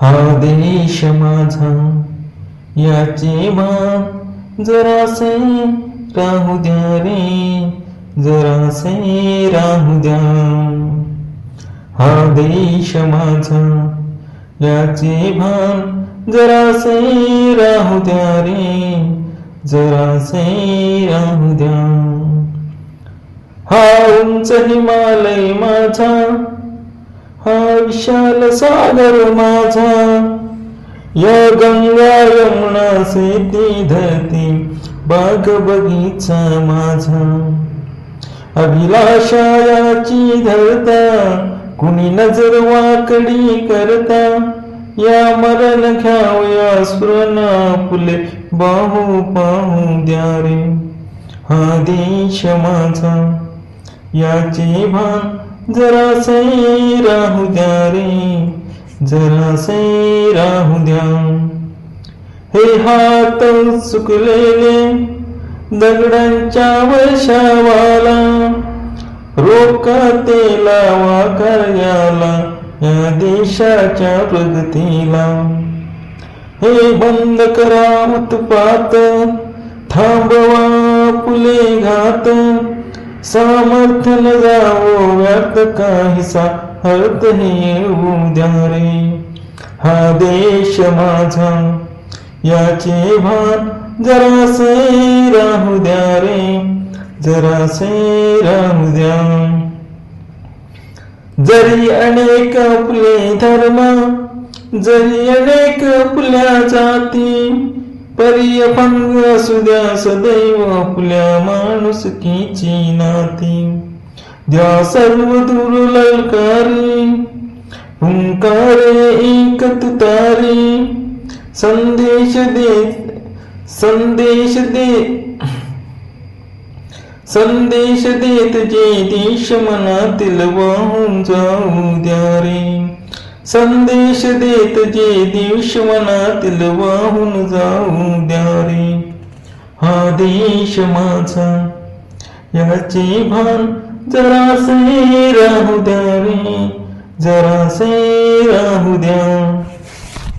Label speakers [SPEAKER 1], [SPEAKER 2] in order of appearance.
[SPEAKER 1] हा देश माझा याचे भान जरासे राहू द्या रे जरासे राहू द्या. हा देश माझा याचे भान जरासे राहू द्या रे जरासे राहू द्या. हा उंच हिमालय माझा हा विशाल सागर माझा. या गंगा यमुना सेती धरती बाग बगीचा माझा. अभिलाषा याची धरता कुणी नजर वाकडी करता या मरण घ्यावया सुरना फुले बाहू पाहू द्या रे हा देश माझा याचे भान जरासे राहू द्या रे जरासे राहू द्या. हे हात सुकलेले दगडांच्या वशावाला रोका ते लावा कार्याला या देशाच्या प्रगतीला. हे बंद करा उत्पात थांबवा फुले घात सामर्थ्य न जावो व्यर्थ काहीसा अर्थ हे येऊ द्या रे. हा देश माझा याचे भान जरासे राहू द्या रे जरासे राहू द्या. जरी अनेक आपले धर्म जरी अनेक आपल्या जाती परिय असू द्या सदैव आपल्या माणुसकीची नाती द्या सर्व दूर ललकारी हुंकारे एक तुतारी संदेश दे संदेश दे. संदेश देत जे देश मनातील वाहून जाऊ द्या रे. संदेश देत जे देश मनातील वाहून जाऊ द्या रे हा देश माझा याचे भान जरासे राहू द्या रे जरासे राहू द्या